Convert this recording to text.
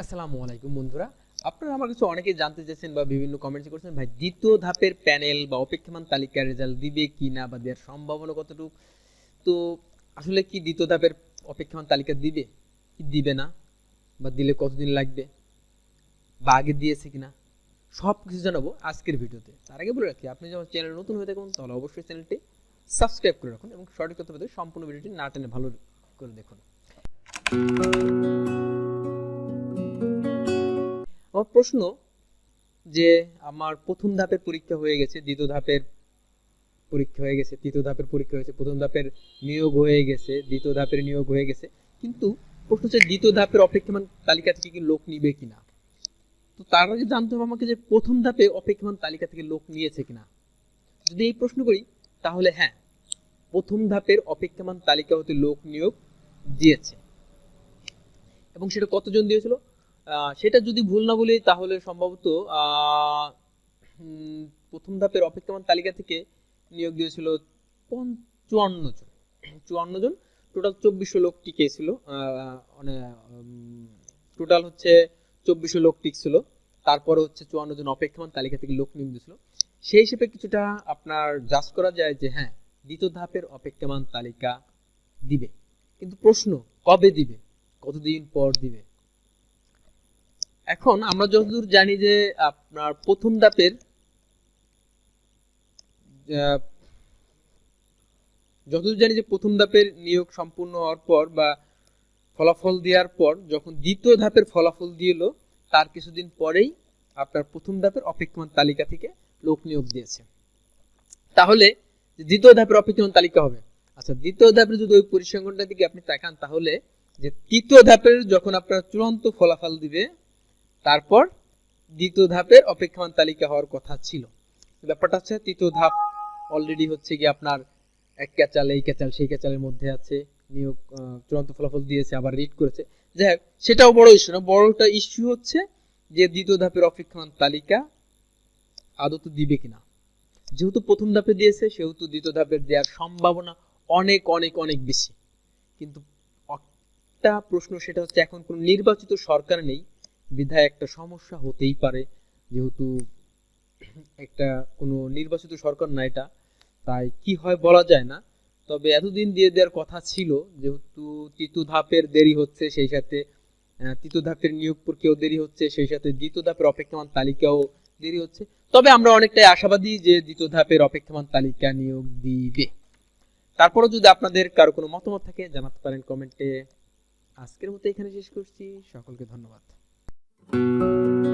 আসসালামু আলাইকুম বন্ধুরা। আপনারা আমার কাছে অনেকেই জানতে চাইছেন বা বিভিন্ন কমেন্টস করছেন, ভাই, দ্বিতীয় ধাপের প্যানেল বা অপেক্ষমান তালিকার রেজাল্ট দিবে কি না বা দেওয়ার সম্ভাবনা কতটুকু? তো আসলে কি দ্বিতীয় ধাপের অপেক্ষমান তালিকা দিবে? কি দিবে না? বা দিলে কতদিন লাগবে? বা আগে দিয়েছে কিনা? সব কিছু জানাব আজকের ভিডিওতে। তার আগে বলে রাখি, আপনি যখন চ্যানেল নতুন হয়ে থাকুন, তাহলে অবশ্যই চ্যানেলটি সাবস্ক্রাইব করে রাখুন এবং সঠিক পেতে সম্পূর্ণ ভিডিওটি না টেনে ভালো করে দেখুন। প্রশ্ন যে আমার প্রথম ধাপের পরীক্ষা হয়ে গেছে, দ্বিতীয় ধাপের পরীক্ষা হয়ে গেছে, তৃতীয় ধাপের পরীক্ষা হয়েছে, প্রথম ধাপের নিয়োগ হয়ে গেছে, দ্বিতীয় ধাপের নিয়োগ হয়ে গেছে। কিন্তু প্রশ্ন হচ্ছে, দ্বিতীয় ধাপের অপেক্ষমান তালিকা থেকে কি লোক নিবে কিনা? তো তার আগে জানতে হবে আমাকে যে প্রথম ধাপে অপেক্ষমান তালিকা থেকে লোক নিয়েছে কিনা। যদি এই প্রশ্ন করি, তাহলে হ্যাঁ প্রথম ধাপের অপেক্ষমান তালিকা হতে লোক নিয়োগ দিয়েছে। এবং সেটা কতজন দিয়েছিল? সেটা যদি ভুল না বলি তাহলে সম্ভবত প্রথম ধাপের অপেক্ষমান তালিকা থেকে নিয়োগ দিয়েছিল পঞ্চ- চুয়ান্ন জন। চুয়ান্ন জন টোটাল চব্বিশশো লোক টিকেছিল আহ, মানে টোটাল হচ্ছে চব্বিশশো লোক টিকছিল তারপরে হচ্ছে চুয়ান্ন জন অপেক্ষমান তালিকা থেকে লোক নিয়োগ দিয়েছিল। সেই হিসেবে কিছুটা আপনার জাজ করা যায় যে হ্যাঁ দ্বিতীয় ধাপের অপেক্ষমান তালিকা দিবে। কিন্তু প্রশ্ন কবে দিবে? কতদিন পর দিবে? এখন আমরা যতদূর জানি যে আপনার প্রথম ধাপের যতদূর জানি যে প্রথম ধাপের নিয়োগ সম্পূর্ণ হওয়ার পর বা ফলাফল দেওয়ার পর যখন দ্বিতীয় ধাপের ফলাফল দিল, তার কিছুদিন পরেই আপনার প্রথম ধাপের অপেক্ষমান তালিকা থেকে লোক নিয়োগ দিয়েছে। তাহলে দ্বিতীয় ধাপের অপেক্ষমান তালিকা হবে আচ্ছা দ্বিতীয় ধাপের যদি ওই পরিসংখ্যানটার দিকে আপনি তাকান, তাহলে যে তৃতীয় ধাপের যখন আপনার চূড়ান্ত ফলাফল দিবে তারপর দ্বিতীয় ধাপের অপেক্ষমান তালিকা হওয়ার কথা ছিল। ব্যাপারটা হচ্ছে তৃতীয় ধাপ অলরেডি হচ্ছে কি আপনার এক ক্যাচাল, এই ক্যাচাল, সেই ক্যাচালের মধ্যে আছে, নিয়োগ চূড়ান্ত ফলাফল দিয়েছে, আবার রিড করেছে। যাই হোক, সেটাও বড় ইস্যু না, বড়টা ইস্যু হচ্ছে যে দ্বিতীয় ধাপের অপেক্ষমান তালিকা আদত দিবে কিনা। যেহেতু প্রথম ধাপে দিয়েছে, সেহেতু দ্বিতীয় ধাপের দেওয়ার সম্ভাবনা অনেক অনেক অনেক বেশি। কিন্তু একটা প্রশ্ন, সেটা হচ্ছে এখন কোন নির্বাচিত সরকার নেই বিধায় একটা সমস্যা হতেই পারে। যেহেতু একটা কোনো নির্বাচিত সরকার না এটা, তাই কি হয় বলা যায় না। তবে এতদিন দিয়ে দেওয়ার কথা ছিল, যেহেতু তৃতীয় ধাপের দেরি হচ্ছে সেই সাথে তৃতীয় ধাপের নিয়োগ প্রক্রিয়াও দেরি হচ্ছে, সেই সাথে দ্বিতীয় ধাপের অপেক্ষমান তালিকাও দেরি হচ্ছে। তবে আমরা অনেকটাই আশাবাদী যে দ্বিতীয় ধাপের অপেক্ষমান তালিকা নিয়োগ দিবে। তারপরে যদি আপনাদের কারও কোনো মতামত থাকে, জানাতে পারেন কমেন্টে। আজকের মতো এখানে শেষ করছি। সকলকে ধন্যবাদ। Música